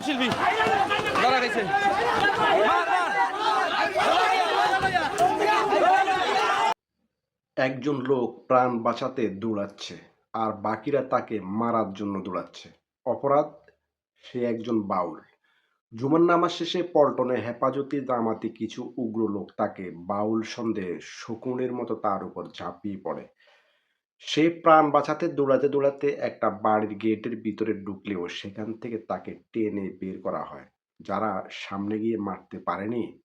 শিল্পী। ধরা গেছে। একজন লোক প্রাণ বাঁচাতে দৌড়াচ্ছে, আর বাকিরা তাকে মারার জন্য দৌড়াচ্ছে। অপরাধ, সে একজন বাউল। জুমার নামাজ শেষে পল্টনে হেফাজতি জামাতি কিছু উগ্র লোক তাকে বাউল সন্দেহে শকুনের মতো তার উপর ঝাঁপিয়ে পড়ে। সে প্রাণ বাঁচাতে, দৌড়াতে দৌড়াতে একটা বাড়ির গেটের ভিতরে ঢুকলেও সেখান থেকে তাকে টেনে বের করা হয়। যারা সামনে গিয়ে মারতে পারেনি,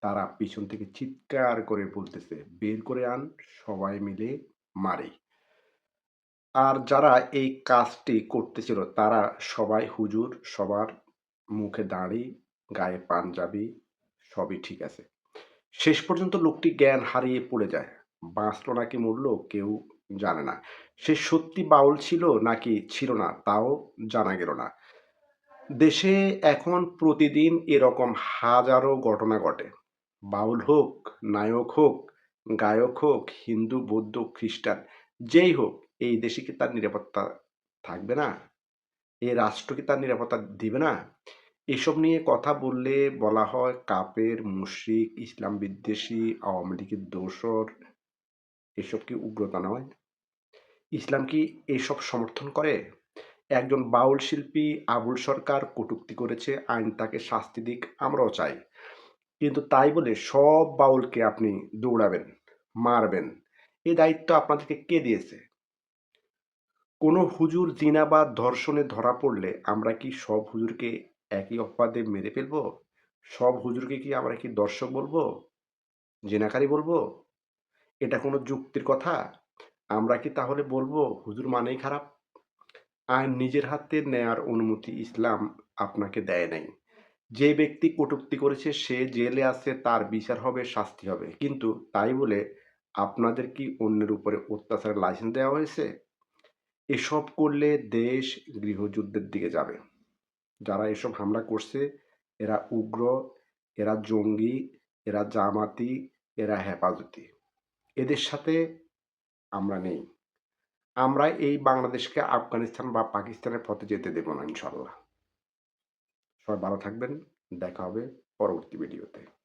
তারা পিছন থেকে চিৎকার করে বলতেছে, বের করে আন, সবাই মিলে মারে। আর যারা এই কাজটি করতেছিল, তারা সবাই, হুজুর, সবার মুখে দাঁড়ি, গায়ে পাঞ্জাবি, সবই ঠিক আছে। শেষ পর্যন্ত লোকটি জ্ঞান হারিয়ে পড়ে যায়। বাঁচলো নাকি মরলো, কেউ জানে না। সে সত্যি বাউল ছিল নাকি ছিল না তাও জানা গেল না। দেশে এখন প্রতিদিন এরকম হাজারো ঘটনা ঘটে। বাউল হোক, নায়ক হোক, গায়ক হোক, হিন্দু, বৌদ্ধ, খ্রিস্টান, যেই হোক, এই দেশে কি তার নিরাপত্তা থাকবে না? এই রাষ্ট্র কি তার নিরাপত্তা দিবে না? এসব নিয়ে কথা বললে বলা হয় কাপের মুশরিক, ইসলাম বিদ্বেষী, আওয়ামী লীগের দোসর। এসব কি উগ্রতা নয়? ইসলাম কি এসব সমর্থন করে? একজন বাউল শিল্পী আবুল সরকার কটূক্তি করেছে, আইন তাকে শাস্তি দিক, আমরাও চাই। কিন্তু তাই বলে সব বাউলকে আপনি দৌড়াবেন, মারবেন। এই দায়িত্ব আপনাদেরকে কে দিয়েছে? কোনো হুজুর জিনা বা ধর্ষণে ধরা পড়লে আমরা কি সব হুজুরকে একই অপবাদে মেরে ফেলব? সব হুজুরকে কি আমরা কি দর্শক বলব? জেনাকারী বলব? এটা কোনো যুক্তির কথা? আমরা কি তাহলে বলব, হুজুর মানেই খারাপ? আইন নিজের হাতে নেয়ার অনুমতি ইসলাম আপনাকে দেয় নাই। যে ব্যক্তি কটূক্তি করেছে, সে জেলে আছে, তার বিচার হবে, শাস্তি হবে। কিন্তু তাই বলে আপনাদের কি অন্যের উপরে অত্যাচারের লাইসেন্স দেওয়া হয়েছে? এসব করলে দেশ গৃহযুদ্ধের দিকে যাবে। যারা এসব হামলা করছে, এরা উগ্র, এরা জঙ্গি, এরা জামাতি, এরা হেফাজতি। এদের সাথে আমরা নেই। আমরা এই বাংলাদেশকে আফগানিস্তান বা পাকিস্তানের পথে যেতে দেব না, ইনশাল্লাহ। সবাই ভালো থাকবেন, দেখা হবে পরবর্তী ভিডিওতে।